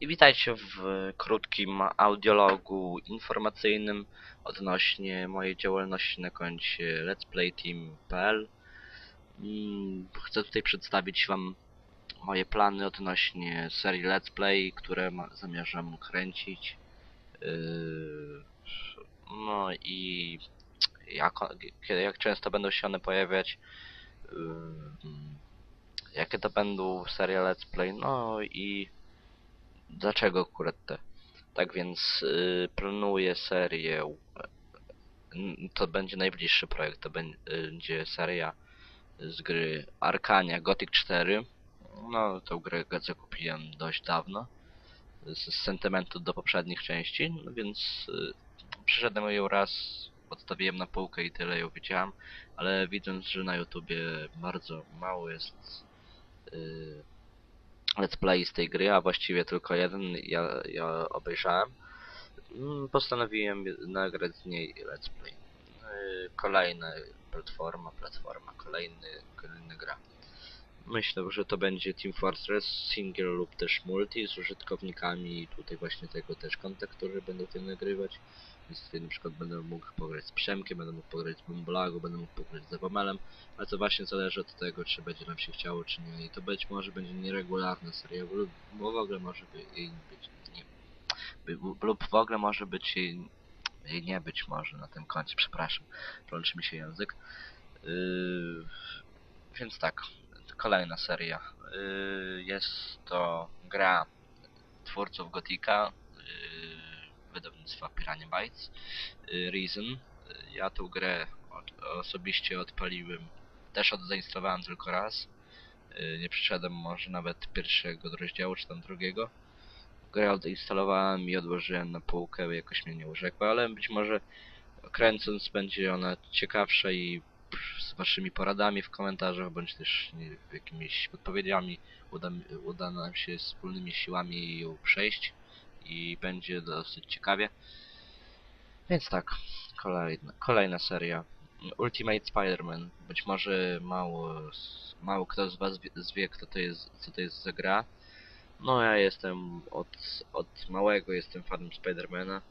I witajcie w krótkim audiologu informacyjnym odnośnie mojej działalności na koncie let'splayteam.pl. Mm, Chcę tutaj przedstawić Wam moje plany odnośnie serii Let's Play, które zamierzam kręcić. Yy, No i jak, jak często będą się one pojawiać. Yy, Jakie to będą serie Let's Play, no i dlaczego akurat te. Tak więc yy, planuję serię. yy, To będzie najbliższy projekt, to będzie seria z gry Arkania Gothic 4. No, tą grę zakupiłem dość dawno. Z sentymentu do poprzednich części, no więc yy, przyszedłem ją raz, odstawiłem na półkę i tyle ją widziałem, ale widząc, że na YouTubie bardzo mało jest yy, let's play z tej gry, a właściwie tylko jeden ja, ja obejrzałem, mm, postanowiłem nagrać z niej let's play. Yy, kolejna platforma, platforma, kolejny, kolejna gra. Myślę, że to będzie Team Fortress single lub też multi z użytkownikami tutaj właśnie tego też konta, którzy będą tym nagrywać. Tutaj na przykład będę mógł pograć z Przemkiem, będę mógł pograć z Bumblago, będę mógł pograć z Ewomelem, ale to właśnie zależy od tego, czy będzie nam się chciało, czy nie. I to być może będzie nieregularna seria, bo w ogóle może by jej być nie, by, lub w ogóle może być jej, jej nie być może na tym koncie, przepraszam, plączy mi się język. Yy, więc tak, kolejna seria. Yy, jest to gra twórców Gotika, yy, wydawnictwa Pirania Bytes, yy, Reason. Yy, Ja tą grę od, osobiście odpaliłem, też odzinstalowałem tylko raz. Yy, Nie przeszedłem może nawet pierwszego rozdziału, czy tam drugiego. Grę odinstalowałem i odłożyłem na półkę, jakoś mnie nie urzekła, ale być może kręcąc będzie ona ciekawsza i z waszymi poradami w komentarzach, bądź też nie, jakimiś odpowiedziami uda, uda nam się wspólnymi siłami ją przejść i będzie dosyć ciekawie. Więc tak, kolejna, kolejna seria. Ultimate Spider-Man. Być może mało, mało kto z was wie, zwie, kto to jest, co to jest za gra. No ja jestem od, od małego jestem fanem Spidermana.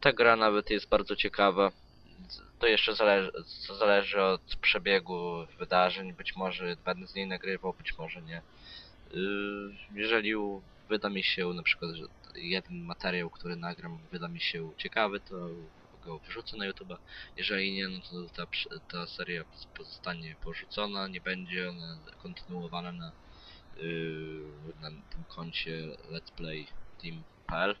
Ta gra nawet jest bardzo ciekawa. To jeszcze zależy, zależy od przebiegu wydarzeń. Być może będę z niej nagrywał, być może nie. Yy, Jeżeli wyda mi się na przykład, że jeden materiał, który nagram, wyda mi się ciekawy, to go wrzucę na YouTube. Jeżeli nie, no to ta, ta seria pozostanie porzucona, nie będzie ona kontynuowana na, yy, na tym koncie Let's Play Team.pl.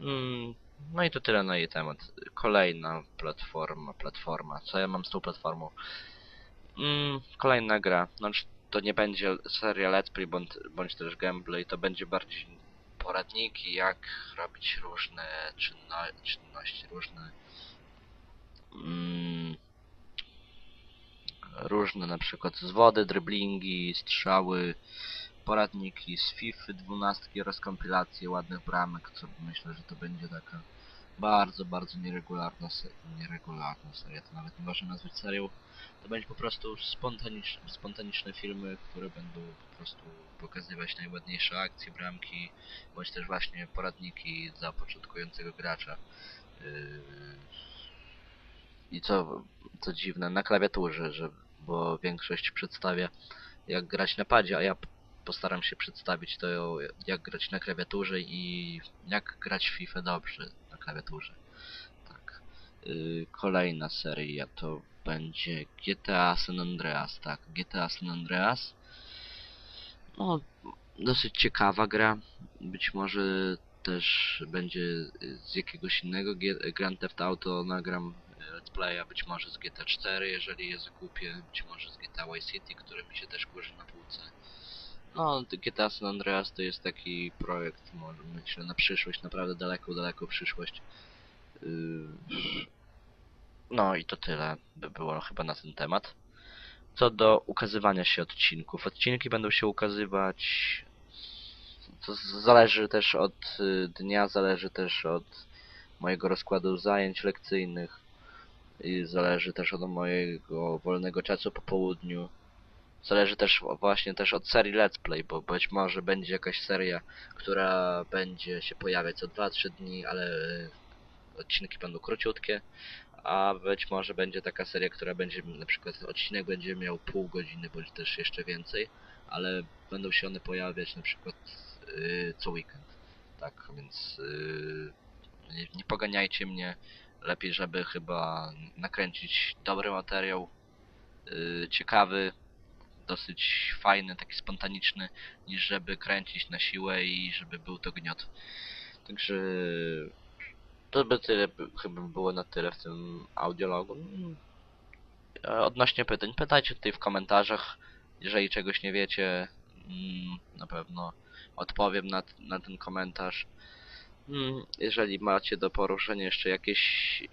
Mm, no i to tyle na jej temat. Kolejna platforma, platforma. Co ja mam z tą platformą? Mm, kolejna gra. Znaczy, to nie będzie seria Let's Play bądź, bądź też gameplay, to będzie bardziej poradniki, jak robić różne czynno czynności, różne mm, różne na przykład z wody, driblingi, strzały, poradniki z FIFA 12 oraz kompilacje ładnych bramek, co myślę, że to będzie taka bardzo, bardzo nieregularna, nieregularna seria, to nawet nie można nazwać serią, to będzie po prostu spontaniczne, filmy, które będą po prostu pokazywać najładniejsze akcje, bramki, bądź też właśnie poradniki dla początkującego gracza. Yy, I co, co dziwne, na klawiaturze, że, bo większość przedstawia jak grać na padzie, a ja postaram się przedstawić to jak grać na klawiaturze i jak grać w FIFA dobrze klawiaturze. Tak. Yy, kolejna seria to będzie GTA San Andreas, tak, GTA San Andreas. No, dosyć ciekawa gra. Być może też będzie z jakiegoś innego G- Grand Theft Auto nagram e, let's playa, być może z GTA 4, jeżeli je zakupię, być może z GTA Vice City, który mi się też kurzy na półce. No, GTA San Andreas to jest taki projekt, może myślę, na przyszłość, naprawdę daleką, daleką przyszłość. Yy, No i to tyle by było chyba na ten temat. Co do ukazywania się odcinków. Odcinki będą się ukazywać. To zależy też od y, dnia, zależy też od mojego rozkładu zajęć lekcyjnych. I zależy też od mojego wolnego czasu po południu. Zależy też właśnie też od serii Let's Play, bo być może będzie jakaś seria, która będzie się pojawiać co 2-3 dni, ale e, odcinki będą króciutkie, a być może będzie taka seria, która będzie na przykład odcinek będzie miał pół godziny bądź też jeszcze więcej, ale będą się one pojawiać na przykład yy, co weekend. Tak, więc yy, nie, nie poganiajcie mnie. Lepiej, żeby chyba nakręcić dobry materiał, yy, ciekawy, dosyć fajny, taki spontaniczny, niż żeby kręcić na siłę i żeby był to gniot. Także to by tyle, chyba było na tyle w tym audiologu. E, Odnośnie pytań, pytajcie tutaj w komentarzach. Jeżeli czegoś nie wiecie, mm, na pewno odpowiem na, na ten komentarz. Mm, Jeżeli macie do poruszenia jeszcze jakieś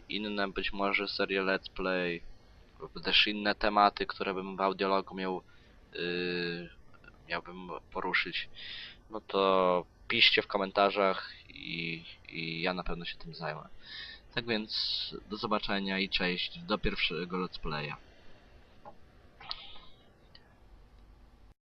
inne, być może serie let's play, lub też inne tematy, które bym w audiologu miał, yy, miałbym poruszyć, no to piszcie w komentarzach i, i ja na pewno się tym zajmę. Tak więc do zobaczenia i cześć do pierwszego let's playa.